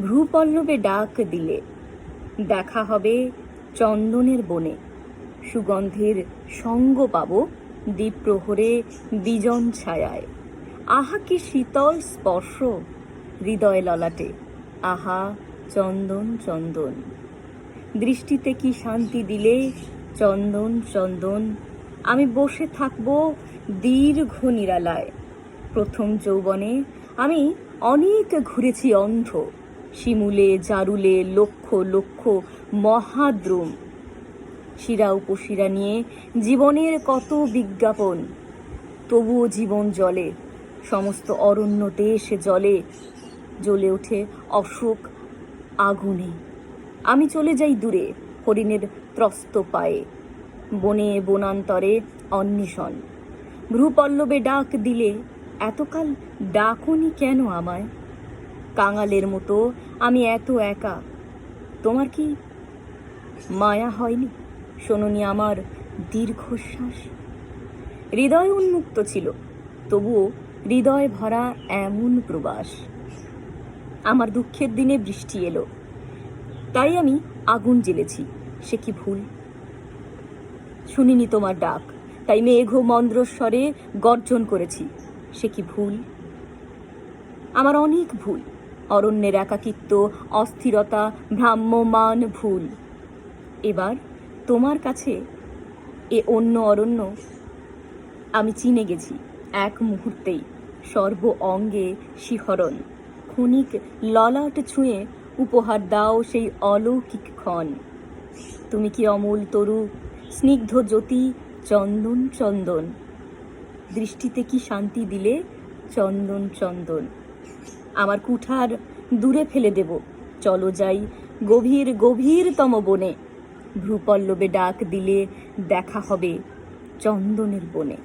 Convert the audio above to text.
ভ্রুপল্লবে ডাক দিলে। দেখা হবে চন্দনের বনে। সুগন্ধের সঙ্গ পাব দ্বীপ প্রহরে বিজন ছায়ায়। আহা কি শীতল স্পর্শ হৃদয় ললাটে। আহা চন্দন চন্দন। দৃষ্টিতে কি শান্তি দিলে? চন্দন চন্দন। আমি বসে থাকব দীর্ঘ নিরালায়। প্রথম যৌবনে আমি অনেক ঘুরেছি অন্ধ শিমুলে, জারুলে, লক্ষ লক্ষ মহাদ্রুম। শিরা উপশিরা নিয়ে জীবনের কত বিজ্ঞাপন, তবুও জীবন জলে, সমস্ত অরণ্য দেশ জলে, জ্বলে ওঠে অশোক আগুনে। আমি চলে যাই দূরে, হরিণের ত্রস্ত পায়ে, বনে বনান্তরে অন্বেষণ। ভ্রুপল্লবে ডাক দিলে, এতকাল ডাকুনি কেন আমায়? কাঙালের মতো, আমি এত একা। তোমার কি মায়া হয়নি? শোনুনি আমার দীর্ঘশ্বাস। হৃদয় উন্মুক্ত ছিল, তবুও হৃদয় ভরা এমন প্রবাস। আমার দুঃখের দিনে বৃষ্টি এলো, তাই আমি আগুন জ্বেলেছি, সে কি ভুল? শুনিনি তোমার ডাক, তাই মেঘ মন্দ্রস্বরে গর্জন করেছি, সে কি ভুল? আমার অনেক ভুল অরণ্যের একাকিত্ব, অস্থিরতা ভ্রাম্যমান ভুল। এবার তোমার কাছে এ অন্য অরণ্য। আমি চিনে গেছি এক মুহূর্তেই। সর্ব অঙ্গে শিহরণ। ক্ষণিক ললাট ছুঁয়ে উপহার দাও সেই অলৌকিক ক্ষণ। তুমি কি অমূল তরু, স্নিগ্ধ জ্যোতি, চন্দন চন্দন? দৃষ্টিতে কি শান্তি দিলে চন্দন চন্দন? আমার কুঠার দূরে ফেলে দেব। চলো যাই গভীর গভীরতম বনে। ভ্রুপল্লবে ডাক দিলে দেখা হবে চন্দনের বনে।